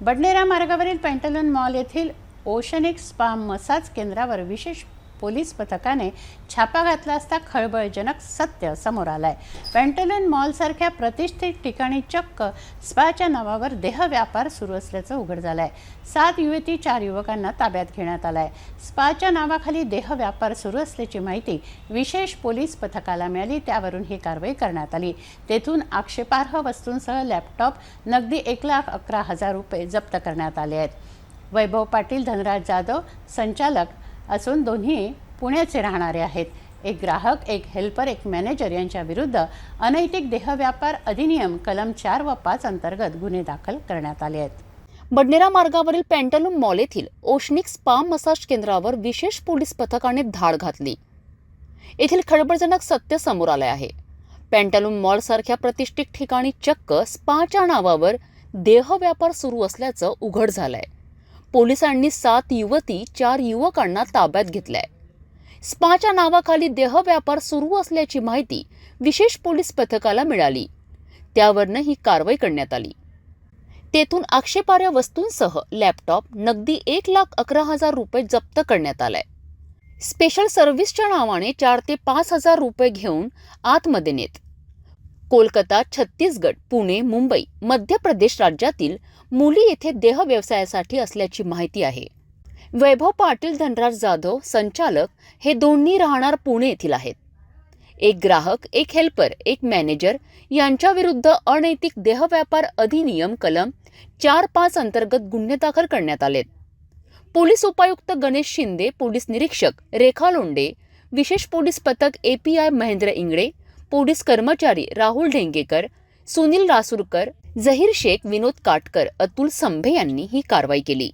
बडनेरा मार्गावरील Pantaloons mall येथील oceanic spa massage केंद्रावर विशेष पोलीस पथकाने छापा घातला असता खळबळजनक सत्य समोर आलंय. पेंटलन मॉलसारख्या प्रतिष्ठित ठिकाणी चक्क स्पाच्या नावावर देह व्यापार सुरू असल्याचं उघड झालंय. सात युवती चार युवकांना ताब्यात घेण्यात आलाय. स्पाच्या नावाखाली देह व्यापार सुरू असल्याची माहिती विशेष पोलीस पथकाला मिळाली त्यावरून ही कारवाई करण्यात आली. तेथून आक्षेपार्ह वस्तूंसह लॅपटॉप नगदी एक लाख अकरा हजार रुपये जप्त करण्यात आले आहेत. वैभव पाटील धनराज जाधव संचालक असून दोन्ही पुण्याचे राहणारे आहेत. एक ग्राहक एक हेल्पर एक मॅनेजर यांच्या विरुद्ध अनैतिक देहव्यापार अधिनियम कलम चार व पाच अंतर्गत गुन्हे दाखल करण्यात आले आहेत. बडनेरा मार्गावरील पॅन्टलूम मॉल येथील ओशनिक स्पा मसाज केंद्रावर विशेष पोलीस पथकाने धाड घातली. येथील खळबळजनक सत्य समोर आले आहे. पॅन्टलूम मॉल सारख्या प्रतिष्ठित ठिकाणी चक्क स्पाच्या नावावर देहव्यापार सुरू असल्याचं उघड झालंय. पोलिसांनी सात युवती चार युवकांना ताब्यात घेतलंय. स्पाच्या नावाखाली देह व्यापार सुरू असल्याची माहिती विशेष पोलीस पथकाला मिळाली. त्यावरनं ही कारवाई करण्यात आली. तेथून आक्षेपार्ह वस्तूंसह लॅपटॉप नगदी एक लाख अकरा हजार रुपये जप्त करण्यात आलाय. स्पेशल सर्व्हिसच्या नावाने चार ते पाच हजार रुपये घेऊन आतमध्ये नेत कोलकाता छत्तीसगड पुणे मुंबई मध्य प्रदेश राज्यातील मुली येथे देह व्यवसायासाठी असल्याची माहिती आहे. वैभव पाटील धनराज जाधव संचालक हे दोन्ही राहणार पुणे येथील आहेत. एक ग्राहक एक हेल्पर एक मॅनेजर यांच्याविरुद्ध अनैतिक देह व्यापार अधिनियम कलम चार पाच अंतर्गत गुन्हे दाखल करण्यात आलेत. पोलीस उपायुक्त गणेश शिंदे पोलीस निरीक्षक रेखा लोंडे विशेष पोलीस पथक एपीआय महेंद्र इंगळे पोलीस कर्मचारी राहुल ढेंगेकर सुनील रासूरकर झहीर शेख विनोद काटकर अतुल संभे यांनी ही कारवाई केली.